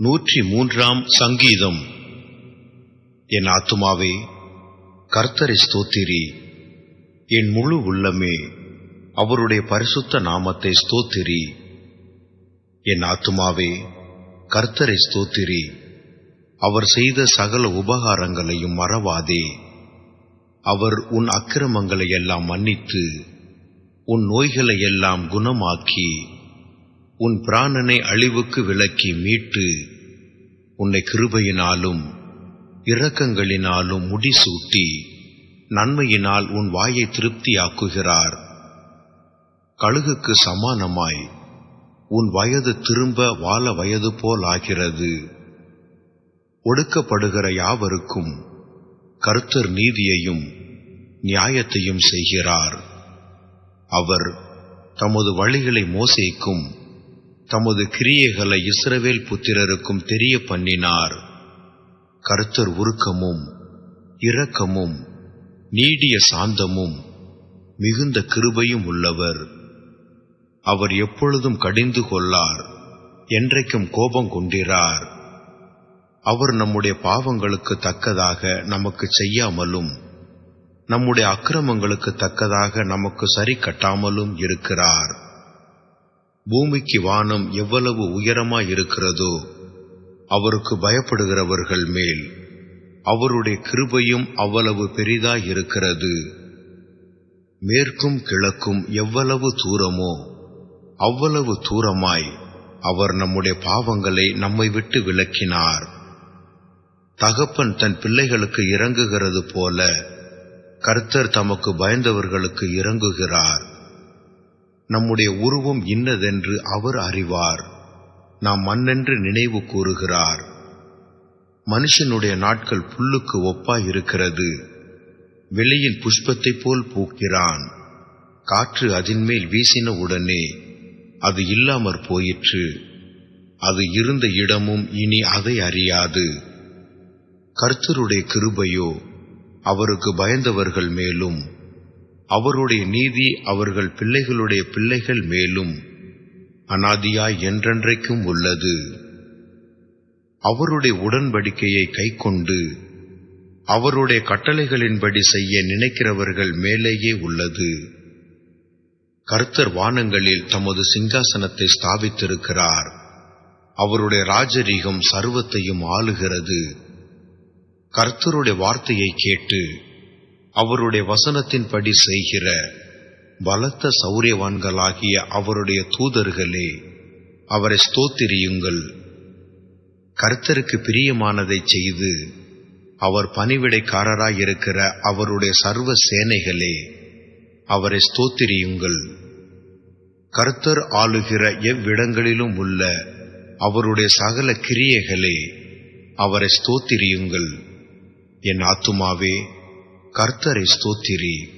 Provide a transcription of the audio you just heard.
நூற்றி மூன்றாம் சங்கீதம். என் ஆத்துமாவே கர்த்தரை ஸ்தோத்திரி. என் முழு உள்ளமே அவருடைய பரிசுத்த நாமத்தை ஸ்தோத்திரி. என் ஆத்துமாவே கர்த்தரை ஸ்தோத்திரி. அவர் செய்த சகல உபகாரங்களையும் மறவாதே. அவர் உன் அக்கிரமங்களை எல்லாம் மன்னித்து உன் நோய்களை எல்லாம் குணமாக்கி உன் பிராணனை அழிவுக்கு விலக்கி மீட்டு உன்னை கிருபையினாலும் இரக்கங்களினாலும் முடிசூட்டி நன்மையினால் உன் வாயை திருப்தியாக்குகிறார். கழுகுக்கு சமானமாய் உன் வயது திரும்ப வாழ வயது போலாகிறது. ஒடுக்கப்படுகிற யாவருக்கும் கருத்தர் நீதியையும் நியாயத்தையும் செய்கிறார். அவர் தமது வழிகளை மோசேக்கும் தமது கிரியைகளை இஸ்ரவேல் புத்திரருக்கும் தெரிய பண்ணினார் கருத்தர் உருக்கமும் இரக்கமும் நீடிய சாந்தமும் மிகுந்த கிருபையும் உள்ளவர். அவர் எப்பொழுதும் கடிந்து கொள்ளார் என்றைக்கும் கோபம் கொண்டிரார். அவர் நம்முடைய பாவங்களுக்கு தக்கதாக நமக்கு செய்யாமலும் நம்முடைய அக்கிரமங்களுக்கு தக்கதாக நமக்கு சரி கட்டாமலும் இருக்கிறார். பூமிக்கு வானம் எவ்வளவு உயரமாய் இருக்கிறதோ அவருக்கு பயப்படுகிறவர்கள் மேல் அவருடைய கிருபையும் அவ்வளவு பெரிதாய் இருக்கிறது மேற்கும் கிழக்கும் எவ்வளவு தூரமோ அவ்வளவு தூரமாய் அவர் நம்முடைய பாவங்களை நம்மை விட்டு விலக்கினார். தகப்பன் தன் பிள்ளைகளுக்கு இறங்குகிறது போல கர்த்தர் தமக்கு பயந்தவர்களுக்கு இறங்குகிறார். நம்முடைய உருவம் இன்னதென்று அவர் அறிவார். நாம் மண்ணென்று நினைவு கூறுகிறார். மனுஷனுடைய நாட்கள் புல்லுக்கு ஒப்பாய் இருக்கிறது. வெளியின் புஷ்பத்தைப் போல் பூக்கிறான். காற்று அதன்மேல் வீசின உடனே அது இல்லாமற் போயிற்று. அது இருந்த இடமும் இனி அதை அறியாது. கர்த்தருடைய கிருபையோ அவருக்கு பயந்தவர்கள் மேலும் அவருடைய நீதி அவர்கள் பிள்ளைகளுடைய பிள்ளைகள் மேலும் அனாதியாய் என்றென்றைக்கும் உள்ளது. அவருடைய உடன்படிக்கையை கைக்கொண்டு அவருடைய கட்டளைகளின்படி செய்ய நினைக்கிறவர்கள் மேலேயே உள்ளது. கர்த்தர் வானங்களில் தமது சிங்காசனத்தை ஸ்தாபித்திருக்கிறார். அவருடைய ராஜரீகம் சர்வத்தையும் ஆளுகிறது. கர்த்தருடைய வார்த்தையை கேட்டு அவருடைய வசனத்தின்படி செய்கிற பலத்த சௌரியவான்களாகிய அவருடைய தூதர்களே அவரை ஸ்தோத்திரியுங்கள். கர்த்தருக்கு பிரியமானதை செய்து அவர் பணிவிடைக்காரராயிருக்கிற அவருடைய சர்வ சேனைகளே அவரை ஸ்தோத்திரியுங்கள். கர்த்தர் ஆளுகிற எவ்விடங்களிலும் உள்ள அவருடைய சகல கிரியைகளே அவரை ஸ்தோத்திரியுங்கள். என் ஆத்துமாவே கர்த்தரை ஸ்தோத்திரி.